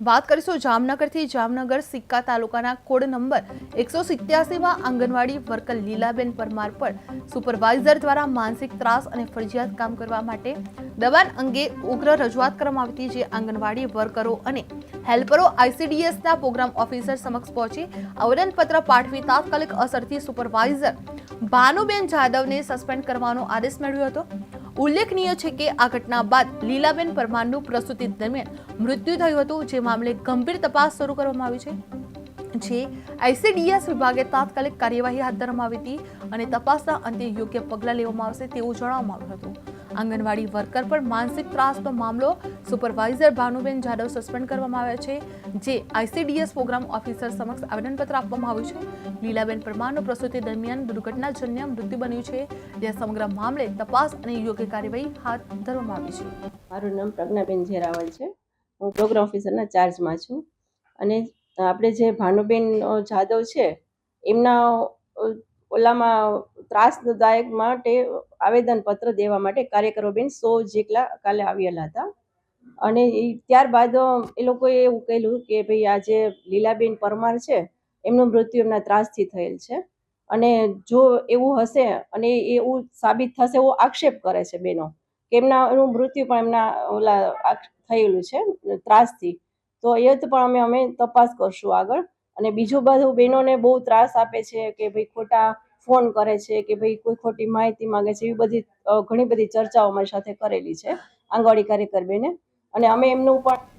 વાત કરીશું જામનગરથી. જામનગર સિક્કા તાલુકાના કોડ નંબર એકસો સિત્યાસીમાં આંગણવાડી વર્કર લીલાબેન પરમાર પર સુપરવાઇઝર દ્વારા માનસિક ત્રાસ અને ફરજિયાત કામ કરવા માટે દબાણ અંગે ઉગ્ર રજૂઆત કરવામાં આવી હતી, જે આંગણવાડી વર્કરો અને હેલ્પરો આઈસીડીએસના પ્રોગ્રામ ઓફિસર સમક્ષ પહોંચી આવેદનપત્ર પાઠવી તાત્કાલિક અસરથી સુપરવાઇઝર ભાનુબેન જાદવને સસ્પેન્ડ કરવાનો આદેશ મેળવ્યો હતો. ઉલ્લેખનીય છે કે આ ઘટના બાદ લીલાબેન પરમારનું પ્રસ્તુતિ દરમિયાન મૃત્યુ થયું હતું, જે મામલે ગંભીર તપાસ શરૂ કરવામાં આવી છે. જે આઈસીડીએસ વિભાગે તાત્કાલિક કાર્યવાહી હાથ ધરવામાં આવી હતી અને તપાસના અંતે યોગ્ય પગલાં લેવામાં આવશે તેવું જણાવવામાં આવ્યું હતું. આંગણવાડી વર્કર પર માનસિક ત્રાસનો મામલો સુપરવાઇઝર ભાનુબેન જાદવ સસ્પેન્ડ કરવામાં આવ્યા છે, જે આઈસીડીએસ પ્રોગ્રામ ઓફિસર સમક્ષ આવેદનપત્ર આપવામાં આવ્યું છે. લીલાબેન પરમારનું પ્રસૂતિ દરમિયાન દુર્ઘટનાજન્ય મૃત્યુ બન્યું છે. જે સમગ્ર મામલે તપાસ અને યોગ્ય કાર્યવાહી હાથ ધરવામાં આવી છે. મારું નામ પ્રજ્ઞાબેન જેરાવલ છે. હું પ્રોગ્રામ ઓફિસરના ચાર્જમાં છું. અને આપણે જે ભાનુબેન જાદવ છે, એમના ઓલામાં ત્રાસદાયક માટે આવેદનપત્ર દેવા માટે કાર્યકરો બેન સો જેટલા કાલે આવેલા હતા. અને ત્યારબાદ એ લોકોએ એવું કહેલું કે ભાઈ આ જે લીલાબેન પરમાર છે, એમનું મૃત્યુ એમના ત્રાસથી થયેલ છે. અને જો એવું હશે અને એવું સાબિત થશે એવો આક્ષેપ કરે છે બેનો કે એમના એનું મૃત્યુ પણ એમના ઓલા થયેલું છે, ત્રાસથી. તો એ પણ અમે અમે તપાસ કરશું આગળ. અને બીજું બધું બહેનોને બહુ ત્રાસ આપે છે કે ભાઈ ખોટા ફોન કરે છે કે ભાઈ કોઈ ખોટી માહિતી માંગે છે, એવી બધી ઘણી બધી ચર્ચાઓ અમારી સાથે કરેલી છે આંગણવાડી કાર્યકર બેને અને અમે એમનું પણ